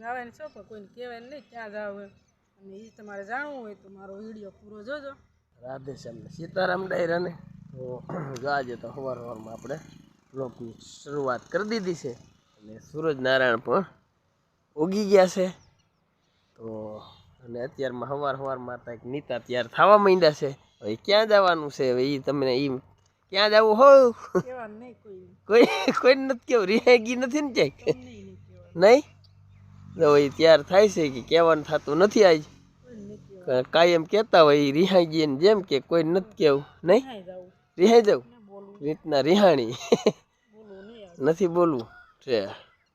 જવાની છો પણ કોઈને કહેવાય નહીં ક્યાં જાવ અને એ તમારે જાણવું હોય તો મારો વીડિયો પૂરો જોજો. રાધે શ્યામ ને સીતારામ ડાયરાને તો આજે તો સવાર સવારમાં આપણે બ્લોગની શરૂઆત કરી દીધી છે. અને સૂરજ નારાયણ પણ ઉગી ગયા છે. તો અને અત્યારમાં સવાર સવારમાં એક નીતા તૈયાર થવા માંડ્યા છે. હવે ક્યાં જવાનું છે? હવે એ તમને એ ક્યાં જવું હો? કોઈ કોઈ કોઈ નથી કેવું. રિહાગી નથી ને કહેવાનું. નહીં? તો એ તૈયાર થાય છે કે કહેવાનું થતું નથી આજ. કાયમ કહેતા હોય એ રિહાઈ ગઈ જેમ કે કોઈ નથી કેવું નહીં? રિહાઈ જવું રીતના રિહાણી. નથી બોલવું. છે.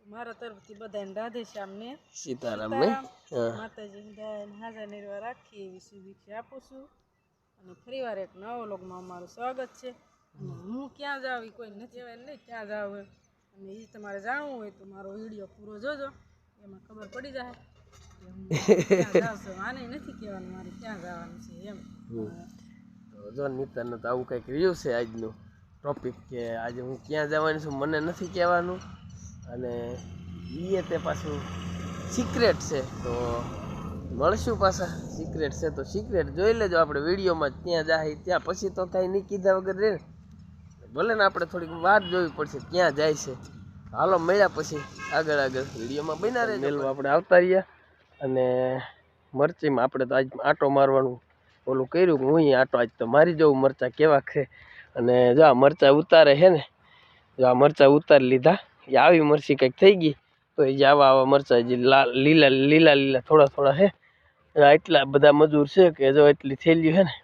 મારા તરફથી બધાને રાધે શ્યામને સીતારામ ને હા. માતાજી હાજર નિર્વા રાખી એવી શુભેચ્છા આપું છું. અને ફરીવાર એક નવો લોકમાં અમારું સ્વાગત છે. હું ક્યાં જાવ કોઈ નથી કહેવાય નહીં ક્યાં જાવ અને એ તમારે જાણવું હોય તો મારો વીડિયો પૂરો જોજો. એમાં ખબર પડી જાય. કે હું ક્યાં જાઉં છું આને નથી કહેવાનું મારે ક્યાં જવાનું છે એમ. તો જો નીતાને તો આવું કંઈક રહ્યું છે આજનું ટોપિક કે આજે હું ક્યાં જવાની છું મને નથી કહેવાનું. અને એ તે પાછું સિક્રેટ છે. તો મળશું પાછા. સિક્રેટ છે તો સિક્રેટ જોઈ લેજો આપણે વિડીયોમાં ત્યાં જાય ત્યાં પછી તો કાંઈ નહીં કીધા વગર રહે. ભલે ને આપણે થોડીક વાર જોવી પડશે ક્યાં જાય છે. હાલો મળ્યા પછી આગળ આગળ વિડીયોમાં બન્યા રહે મેલવા આપણે આવતા રહ્યા અને મરચીમાં આપણે તો આજ આટો મારવાનું ઓલું કર્યું કે હું આટો આજ તો મારી જવું મરચાં કેવા છે. અને જો આ મરચાં ઉતારે છે ને જો આ મરચાં ઉતારી લીધા એ આવી મરચી કંઈક થઈ ગઈ તો એ જે આવા આવા મરચાં જે લાલ લીલા લીલા લીલા થોડા થોડા છે એટલા બધા મજૂર છે કે જો એટલી થેલીઓ છે ને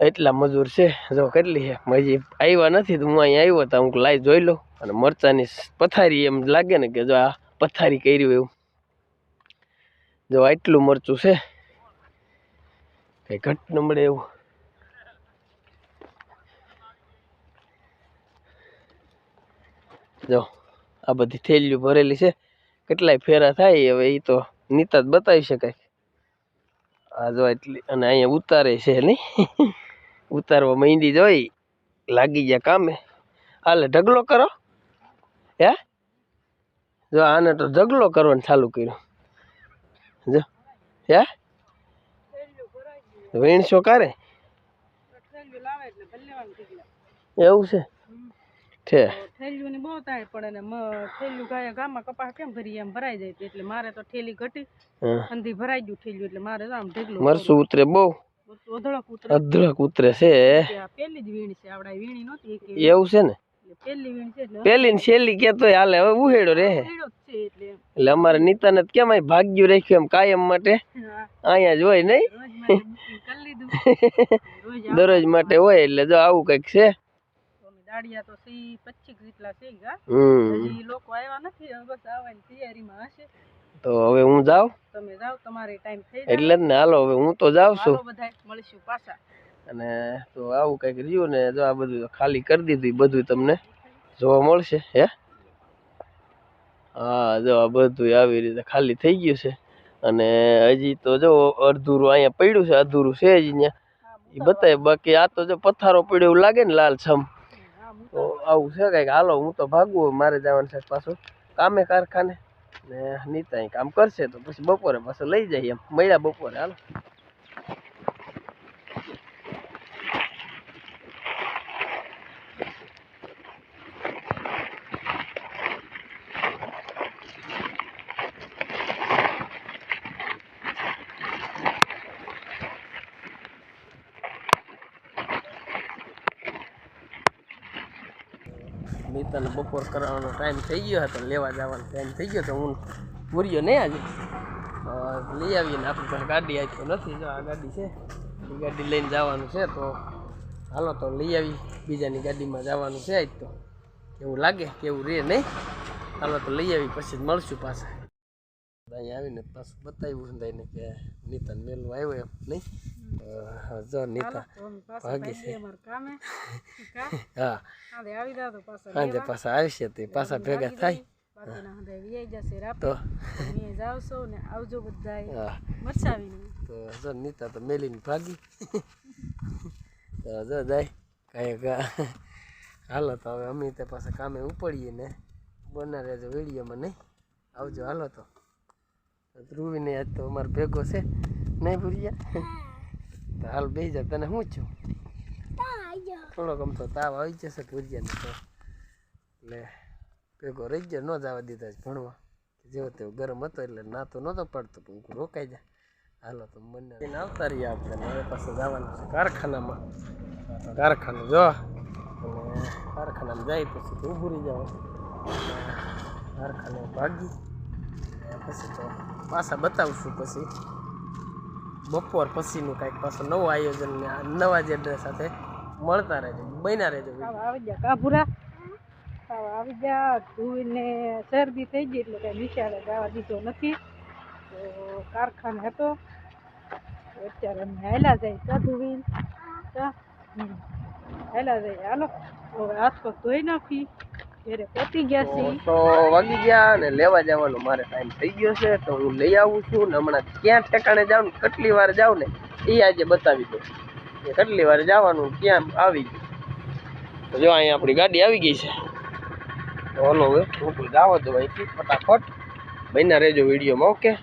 એટલા મજૂર છે જો કેટલી છે. હજી આવ્યા નથી તો હું અહીંયા આવ્યો તો હું લાઈ જોઈ લઉં. અને મરચાંની પથારી એમ લાગે ને કે જો આ પથારી કર્યું એવું. જો આટલું મરચું છે, કઈ ઘટ ન મળે એવું. જો આ બધી થેલીઓ ભરેલી છે, કેટલાય ફેરા થાય હવે એ તો નીતા જ બતાવી શકાય. આ જો એટલી અને અહીંયા ઉતારે છે નહીં. ઉતારવા મહેંદી જોઈ લાગી ગયા કામે. હાલે ઢગલો કરો. હે? જો આને તો ઢગલો કરવાનું ચાલુ કર્યું. જો હે? વીણશો કારે? એવું છે? છે થેલીઓની બહુ તાય પડે ને થેલીઓ ગાય ગામમાં કપાસ કેમ ભરી એમ ભરાઈ જાય એટલે મારે તો થેલી ઘટી. અંધી ભરાઈ ગયું થેલીયું એટલે મારે આમ ઢગલો મરસું ઉતરે બહુ? અધળક ઉતરે. અધળક ઉતરે છે. આ જ વીણ છે આવડા વીણી નહોતી એવું છે ને? પેલી ને છેલ્લી કેતો હાલે હવે ઉહેડો છે એટલે. અમારે નીતાને કેમ ભાગ્યું રાખ્યું એમ કાયમ માટે? અહીંયા જ હોય નહીં. દરરોજ માટે હોય એટલે જો આવું કંઈક છે. દાડિયા તો સી પચીસ જેટલા છે ગા. હજી લોકો આવ્યા નથી બસ આવવાની તૈયારીમાં હશે. તો હવે હું જાઉં? તમે જાઓ તમારે ટાઈમ થઈ એટલે જ ને હાલો હવે હું તો જાઉં છું. હાલો મળીશું પાછા. અને તો આવું કંઈક રહ્યું ને જો આ બધું ખાલી કરી દીધું, બધું તમને જોવા મળશે, હે? હા, જો આ બધું આવી રીતે ખાલી થઈ ગયું છે. અને હજી તો જો અડધુરું અહીંયા પડ્યું છે, અધૂરું છે જ અહીંયા. એ બતાવે બાકી આ તો જો પથ્થારો પડ્યો એવું લાગે ને લાલ છમ. તો આવું છે કંઈક. હાલો, હું તો ભાગવું મારે જવાનું છે પાછું કામે કારખાને. ને નીતા કામ કરશે તો પછી બપોરે પાછું લઈ જાય એમ. મળ્યા બપોરે, હાલો. નીતાને બપોર કરવાનો ટાઈમ થઈ ગયો હતો લેવા જવાનો ટાઈમ થઈ ગયો તો હું પૂર્યો નહીં આજે. લઈ આવીને આપણી પાસે ગાડી આવી નથી જો, આ ગાડી છે. એ ગાડી લઈને જવાનું છે તો હાલો તો લઈ આવી બીજાની ગાડીમાં જવાનું છે આજ તો. કેવું લાગે? કેવું રે નહીં? હાલો તો લઈ આવી પછી જ મળશું પાછા. અહીંયા આવીને પાછું બતાવ્યું બધાને કે નીતાને મેલવા આવ્યો એમ નહીં? જો નીતા ભાગી છે. હા. સાંજે. પાછા આવશે તે પાછા ભેગા થાય. તો. જો નીતા તો મેલીને ભાગી. તો જો જાય. કાંઈ હાલો તો હવે અમે તે પાછા કામે ઉપડીએ ને. બના રહેજો વિડીયોમાં નહીં? આવજો હાલો તો. ધ્રુવીને આજ તો અમારો ભેગો છે. નહીં ભૂરિયા તો હાલ બે જા તને શું છું? થોડોક આમ તો તાવ આવી જશે ભૂરિયાને તો. એટલે ભેગો રહી જાય ન જવા દીધા જ ભણવા. જેવો તેવો ગરમ હતો, એટલે ના તો નહોતો પડતો, પણ રોકાઈ જા. હાલો તો મને એને આવતા રહીએ આપણે હવે પાછું જવાનું છે કારખાનામાં. કારખાનું જો. અને કારખાનામાં જાય પછી ઊભું રહી જાવ કારખાને ભાગી. પછી તો પાછા બતાવશું પછી. બપોર પછીનું કાંઈક પાછું નવું આયોજન ને નવા જેડર સાથે મળતા રહેજો બન્યા રહેજો આવી જા કાભુરા ખાવા આવી ગયા ધોઈને શરદી થઈ ગઈ એટલે કાંઈ નિશાળે જવા દીધો નથી. તો કારખાને હતો. અત્યારે અમે હેલા જાય ચા ધોવીને. હાલ્યા જાય. હાલો હવે હાથ પગ ધોઈ નાખી. ઘરે પહોંચી ગયા છીએ. તો વાગી ગયા અને લેવા જવાનો મારે ટાઈમ થઈ ગયો છે તો હું લઈ આવું છું ને હમણાં ક્યાં ઠેકાણે જાઉં ને કેટલી વાર જાઉં ને એ આજે બતાવી દઉં. કે કેટલી વાર જવાનું ક્યાં આવી ગયું. તો જો અહીંયા આપણી ગાડી આવી ગઈ છે. તો હલો હવે હું કોઈ ગાવો દો અહીંથી ફટાફટ. બન્યા રહેજો વિડીયોમાં ઓકે?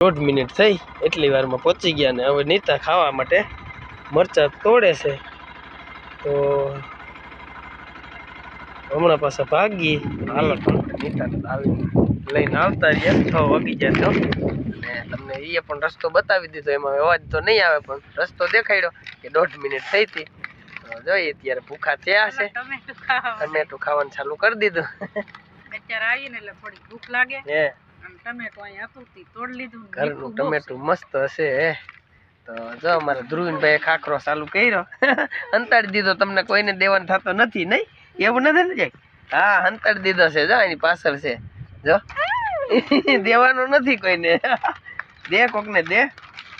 દોઢ મિનિટ થઈ એટલી વારમાં પહોંચી ગયા ને હવે નીતા ખાવા માટે મરચા તોડે છે. તો હમણાં પાછા ભાગી. હાલો નીતાને આવી લઈને આવતા રહ્યા છ વાગી ગયા તો અને તમને એ પણ રસ્તો બતાવી દીધો એમાં અવાજ તો નહીં આવે પણ રસ્તો દેખાડ્યો કે દોઢ મિનિટ થઈ હતી. તો જોઈએ ત્યારે ભૂખા થયા છે. ટમેટું ખાવા? ખાવાનું ચાલુ કરી દીધું. અત્યારે આવીને એટલે થોડી ભૂખ લાગે. હે. ટમેટું અહીંયા હતું તે તોડી લીધું ઘરનું ટમેટું મસ્ત હશે તો જો અમારા ધ્રુવીનભાઈ ખાખરો ચાલુ કર્યો અંતાડી દીધો તમને કોઈને દેવાનું થતો નથી નહીં? એવું નથી ને જાય હા અંતાડી દીધો છે જો એની પાછળ છે. જો. દેવાનો નથી કોઈને. દે કોકને દે.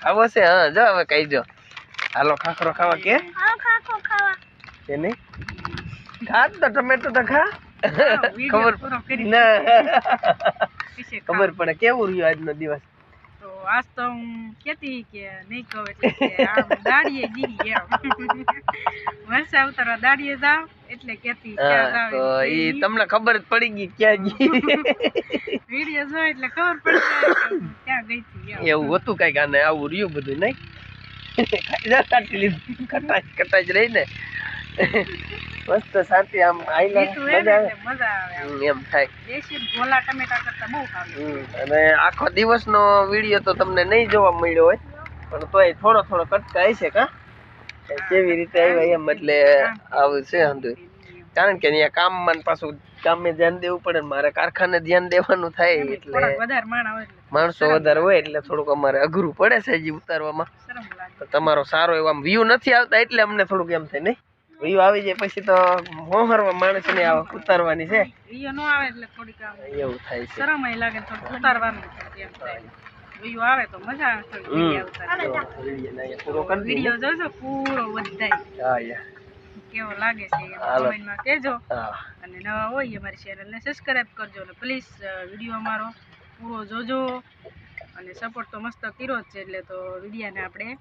આવો છે હા જો હવે કહી જો હાલો ખાખરો ખાવા કે? કે નહીં? ખા તો ટમેટો તો ખા. ખબર ના. વિશે ખબર પડે કેવું રહ્યું આજનો દિવસ? તો આજ તો હું કેતી કે નહીં કહું એટલે કે આમ દાડીએ ગીરી એમ. વરસા ઉતારવા દાડીએ જાવ એટલે કેતી તો. ઈ તમને ખબર જ પડી ગઈ ક્યાં ગઈ વીડિયો જો એટલે ખબર પડી ગઈ ક્યાં ગઈ હતી. એવું હતું કંઈક આને આવું રહ્યું બધું નહીં? ખાઈ જા લીધું કટાઈ કટાઈ જ રહી ને. મસ્ત શાંતિ આમ એમ થાય. અને આખો દિવસનો વીડિયો તો તમને નહીં જોવા મળ્યો હોય પણ તોય થોડો થોડો કટકા હશે કા? કેવી રીતે આવ્યા એમ એટલે આવું છે હંધુય. કારણ કે અહીંયા કામમાં પાછું કામે ધ્યાન દેવું પડે મારે કારખાને ધ્યાન દેવાનું થાય એટલે માણસો વધારે હોય એટલે થોડુંક અમારે અઘરું પડે છે હજી ઉતારવામાં. તો તમારો સારો એવો આમ વ્યૂ નથી આવતા એટલે અમને થોડુંક એમ થાય નહીં? વ્યૂ આવી જાય પછી તો હોહરવા માણસને આ ઉતારવાની છે. વીડિયો નો આવે એટલે થોડીક એવું થાય છે. શરમ લાગે તો ઉતારવાનું વીડિયો આવે તો મજા આવે પૂરો કરી વીડિયો જોજો પૂરો બધાય હા યા. કેવો લાગે છે. કમેન્ટમાં કહેજો. અને નવા હોય અમારી ચેનલને સબસ્ક્રાઇબ કરજો અને પ્લીઝ વીડિયો અમારો પૂરો જોજો. અને સપોર્ટ તો મસ્ત કર્યો જ છે એટલે તો વિડીયાને આપણે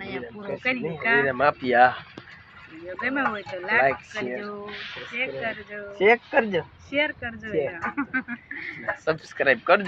અહીંયા પૂરો કરી માફિયા વીડિયો ગમે હોય તો લાઈક. કરજો શેર કરજો. ચેક કરજો. શેર કરજો. સબસ્ક્રાઇબ કરજો.